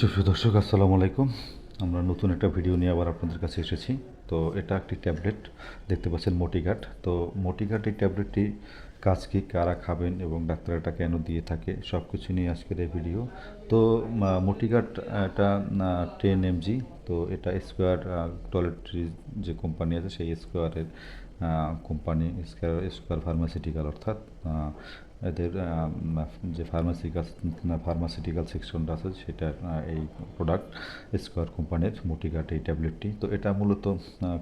সুপ্রিয় দর্শক, আসসালামু আলাইকুম। আমরা নতুন একটা ভিডিও নিয়ে আবার আপনাদের কাছে এসেছি। তো এটা একটি ট্যাবলেট, দেখতে পাচ্ছেন মোটিঘাট। তো মোটিঘাট এই ট্যাবলেটটি কাজ কি, কারা খাবেন এবং ডাক্তার এটা কেন দিয়ে থাকে সব কিছু নিয়ে আজকের এই ভিডিও। তো মোটিঘাট, এটা টেন এমজি তো এটা স্কোয়ার টয়লেট্রি যে কোম্পানি আছে, সেই স্কোয়ারের কোম্পানি স্কোয়ার স্কোয়ার ফার্মাসিউটিক্যাল অর্থাৎ এদের যে ফার্মাসিক্যাল ফার্মাসিউটিক্যাল সেকশনটা আছে, সেটা এই প্রোডাক্ট স্কোয়ার কোম্পানির মোটিঘাট এই ট্যাবলেটটি তো এটা মূলত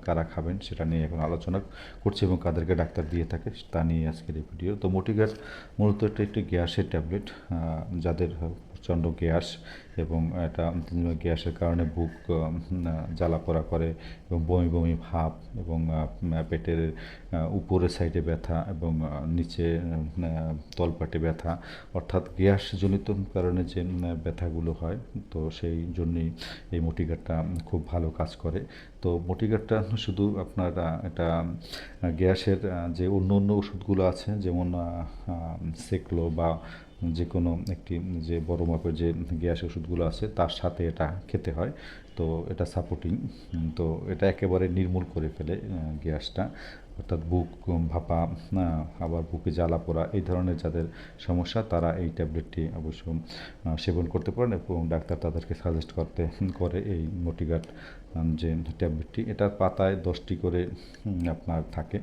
কারা খাবেন সেটা নিয়ে এখন আলোচনা করছি এবং কাদেরকে ডাক্তার দিয়ে থাকে তা নিয়ে আজকের এই ভিডিও তো মোটিঘাট মূলত এটা একটি গ্যাসের ট্যাবলেট যাদের প্রচণ্ড গ্যাস এবং এটা গ্যাসের কারণে বুক জ্বালা পোড়া করে এবং বমি বমি ভাব এবং পেটের উপরের সাইডে ব্যথা এবং নিচে তলপাটে ব্যথা। অর্থাৎ গ্যাসজনিত কারণে যে ব্যথাগুলো হয়, তো সেই জন্যই এই মোটিঘাটটা খুব ভালো কাজ করে। তো মোটিঘাটটা শুধু আপনার এটা গ্যাসের যে অন্য অন্য ওষুধগুলো আছে, যেমন সেকলো বা যে কোনো একটি, যে বড় মাপের যে গ্যাস ওষুধগুলো আছে, তার সাথে এটা খেতে হয়। তো এটা সাপোর্টিং তো এটা একেবারে নির্মূল করে ফেলে গ্যাসটা। অর্থাৎ বুক ভাপা আবার বুকে জ্বালা পোড়া, এই ধরনের যাদের সমস্যা, তারা এই ট্যাবলেটটি অবশ্য সেবন করতে পারেন এবং ডাক্তার তাদেরকে সাজেস্ট করতে, করে এই মোটিগাট যে ট্যাবলেটটি। এটার পাতায় দশটি করে আপনার থাকে।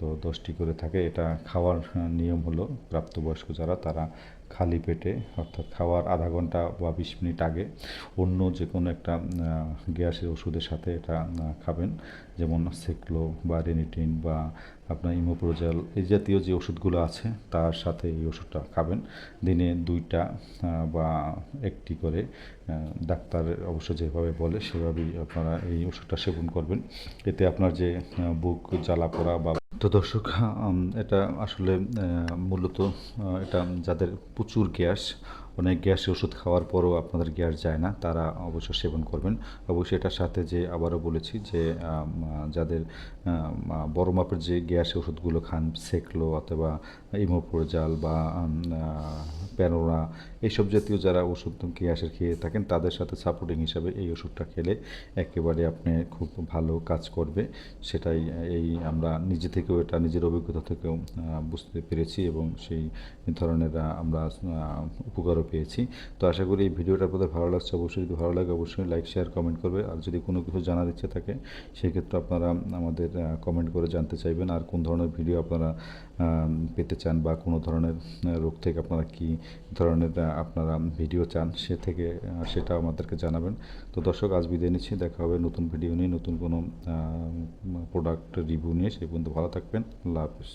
তো দশটি করে থাকে। এটা খাওয়ার নিয়ম হলো প্রাপ্তবয়স্ক যারা, তারা খালি পেটে, অর্থাৎ খাওয়ার আধা ঘণ্টা বা বিশ মিনিট আগে অন্য যে কোনো একটা গ্যাসের ওষুধের সাথে এটা খাবেন। যেমন সেকলো বা রেনিটিন বা আপনার ইমোপ্রোজাল এই জাতীয় যে ওষুধগুলো আছে, তার সাথে এই ওষুধটা খাবেন। দিনে দুইটা বা একটি করে ডাক্তার অবশ্য যেভাবে বলে, সেভাবেই আপনারা এই ওষুধটা সেবন করবেন। এতে আপনার যে বুক জ্বালা পোড়া বা তো দর্শক এটা আসলে মূলত এটা যাদের প্রচুর গ্যাস, অনেক গ্যাস ওষুধ খাওয়ার পরও আপনাদের গ্যাস যায় না, তারা অবশ্য সেবন করবেন। অবশ্যই এটার সাথে যে আবারও বলেছি যে যাদের বড় মাপের যে গ্যাস ওষুধগুলো খান, সেকলো অথবা ইমোপ্রোজাল বা প্যানোরা এইসব জাতীয় যারা ওষুধ গ্যাসের খেয়ে থাকেন, তাদের সাথে সাপোর্টিং হিসাবে এই ওষুধটা খেলে একেবারে আপনি খুব ভালো কাজ করবে। সেটাই এই আমরা নিজে থেকেও এটা, নিজের অভিজ্ঞতা থেকেও বুঝতে পেরেছি এবং সেই ধরনের আমরা উপকারও পেয়েছি। তো আশা করি এই ভিডিওটা আপনাদের ভালো লাগছে। অবশ্যই যদি ভালো লাগে, অবশ্যই লাইক শেয়ার কমেন্ট করবে। আর যদি কোনো কিছু জানার ইচ্ছে থাকে, সেক্ষেত্রে আপনারা আমাদের কমেন্ট করে জানতে চাইবেন। আর কোন ধরনের ভিডিও আপনারা পেতে চান বা কোনো ধরনের রোগ থেকে আপনারা কি ধরনের আপনারা ভিডিও চান, সে থেকে সেটা আমাদেরকে জানাবেন। তো দর্শক, আজ বিদায় নিচ্ছি। দেখা হবে নতুন ভিডিও নিয়ে, নতুন কোনো প্রোডাক্ট রিভিউ নিয়ে। সেই পর্যন্ত ভালো থাকবেন। আল্লাহ হাফিজ।